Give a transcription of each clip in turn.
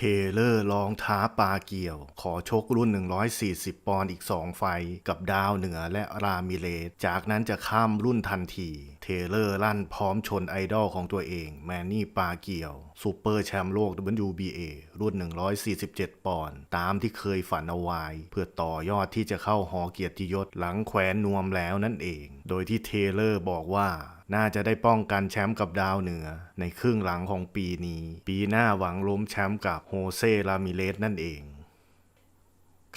เทเลอร์ลองท้าปาเกียว ขอชกรุ่น 140 ปอนด์อีก 2 ไฟ กับดาวเหนือและรามิเลสจากนั้นจะข้ามรุ่นทันที ทเลอร์ลั่นพร้อมชนไอดอลของตัวเอง แมนนี่ปาเกียวซูเปอร์แชมป์โลก WBA รุ่น 147 ปอนด์ตามที่เคยฝันเอาไว้เพื่อต่อยอดที่จะเข้าหอเกียรติยศหลังแขวนนวมแล้วนั่นเอง โดยที่เทเลอร์บอกว่าน่าจะได้ป้องกันแชมป์กับดาวเหนือ ในครึ่งหลังของปีนี้ ปีหน้าหวังล้มแชมป์กับโฮเซรามิเลสนั่นเอง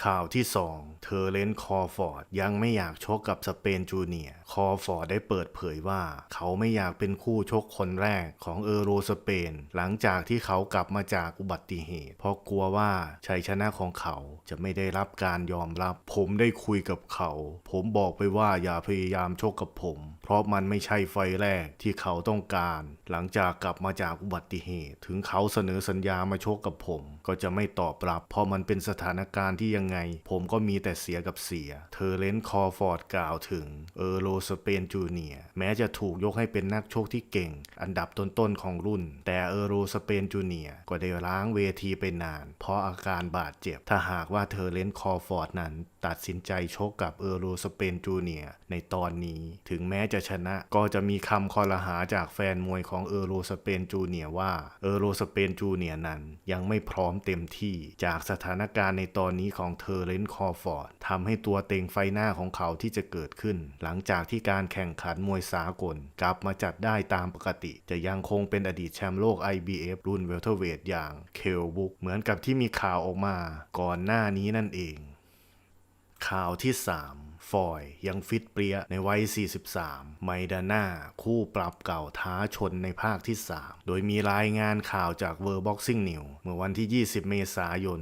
ข่าวที่ 2 เทอร์เลนคอฟอร์ดยังไม่อยากชกกับสเปนจูเนียร์คอฟอร์ดได้เปิดเผยว่า เขาไม่อยากเป็นคู่ชกคนแรกของเออโรสเปน หลังจากที่เขากลับมาจากอุบัติเหตุ เพราะกลัวว่าชัยชนะของเขาจะไม่ได้รับการยอมรับ ผมได้คุยกับเขา ผมบอกไปว่าอย่าพยายามชกกับผม ราะมันไม่ใช่ไฟแรกที่เขาต้องการ หลังจากกลับมาจากอุบัติเหตุ ถึงเขาเสนอสัญญามาโชกกับผม ก็จะไม่ตอบรับ เพราะมันเป็นสถานการณ์ที่ยังไง ผมก็มีแต่เสียกับเสียเทอเลนคอฟอร์ดกล่าวถึงเออโรสเปนจูเนียแม้จะถูกยกให้เป็นนักโชกที่เก่ง อันดับต้นๆของรุ่น แต่เออโรสเปนจูเนียก็ได้ล้างเวทีไปนาน เพราะอาการบาดเจ็บถ้าหากว่าเทอเลนคอฟอร์ดนั้น ตัดสินใจชกกับเออโรสเปนจูเนียในตอนนี้ถึงแม้จะชนะก็จะมีคำคอรหาจากแฟนมวยของเออโรสเปนจูเนียว่าเออโรสเปนจูเนียนั้นยังไม่พร้อมเต็มที่จากสถานการณ์ในตอนนี้ของเทอเลนคอฟอร์ดทำให้ตัวเต็งไฟหน้าของเขาที่จะเกิดขึ้น หลังจากที่การแข่งขันมวยสากล กลับมาจัดได้ตามปกติ จะยังคงเป็นอดีตแชมป์โลก IBF รุ่นเวลเทอร์เวทอย่างเคลบุกเหมือนกับที่มีข่าวออกมาก่อนหน้านี้นั่นเอง ข่าวที่ 3 ฟอยยังฟิตเปรี้ยในวัย 43 ไมดาน่า คู่ปรับเก่าท้าชนในภาคที่ 3 โดยมีรายงานข่าวจากเวอร์บ็อกซิ่งนิวเมื่อวันที่ 20 เมษายน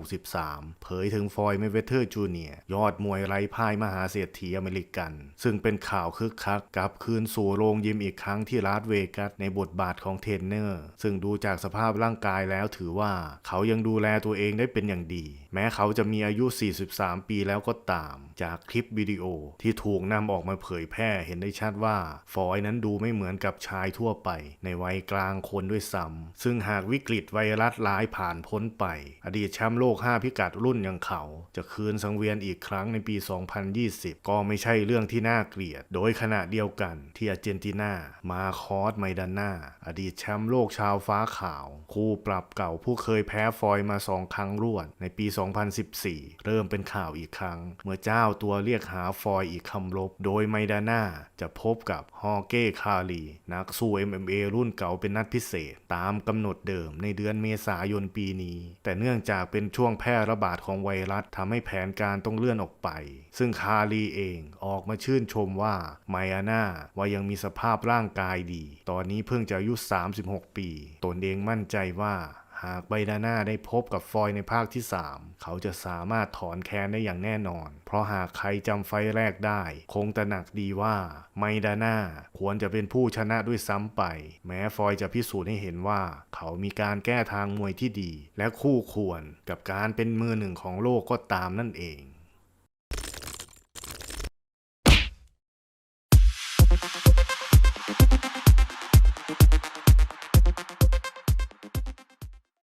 2563 เผยถึงฟอยเมเวเทอร์จูเนียยอดมวยไร้พ่ายมหาเศรษฐีอเมริกัน ซึ่งเป็นข่าวคึกคักกลับคืนสู่โรงยิมอีกครั้งที่ลาสเวกัสในบทบาทของเทรนเนอร์ ซึ่งดูจากสภาพร่างกายแล้วถือว่า เขายังดูแลตัวเองได้เป็นอย่างดีแม้เขาจะมีอายุ 43 ปีแล้วก็ตาม จากคลิปวิดีโอที่ถูกนำออกมาเผยแพร่เห็นได้ชัดว่า ฟอยนั้นดูไม่เหมือนกับชายทั่วไป ในวัยกลางคนด้วยซ้ำซึ่งหากวิกฤตไวรัสร้ายผ่านพ้นไป อดีตแชมป์โลก 5 พิกัดรุ่นอย่างเขา จะคืนสังเวียนอีกครั้งในปี 2020 ก็ไม่ใช่เรื่องที่น่าเกลียด โดยขณะเดียวกันที่อาร์เจนตินามาคอสไมดาน่าอดีตแชมป์โลกชาวฟ้าขาว คู่ปรับเก่าผู้เคยแพ้ฟอยมาสองครั้งรวดในปี2014 เริ่มเป็นข่าวอีกครั้ง เมื่อเจ้าตัวเรียกหาฟอยอีกคำลบ โดยไมดาน่าจะพบกับฮอเก้คารีนักสู้ MMA รุ่นเก่าเป็นนัดพิเศษ ตามกำหนดเดิมในเดือนเมษายนปีนี้ แต่เนื่องจากเป็นช่วงแพร่ระบาดของไวรัสทำให้แผนการต้องเลื่อนออกไป ซึ่งคารีเองออกมาชื่นชมว่าไมอาน่าว่ายังมีสภาพร่างกายดี ตอนนี้เพิ่งจะอายุ 36 ปี ตนเองมั่นใจว่า หากไบดาน่าได้พบกับฟอยในภาคที่ 3 เขาจะสามารถถอนแค้นได้อย่างแน่นอน เพราะหากใครจำไฟแรกได้ คงตระหนักดีว่าไมดาน่าควรจะเป็นผู้ชนะด้วยซ้ำไป แม้ฟอยจะพิสูจน์ให้เห็นว่า เขามีการแก้ทางมวยที่ดี และคู่ควรกับการเป็นมือหนึ่งของโลกก็ตามนั่นเอง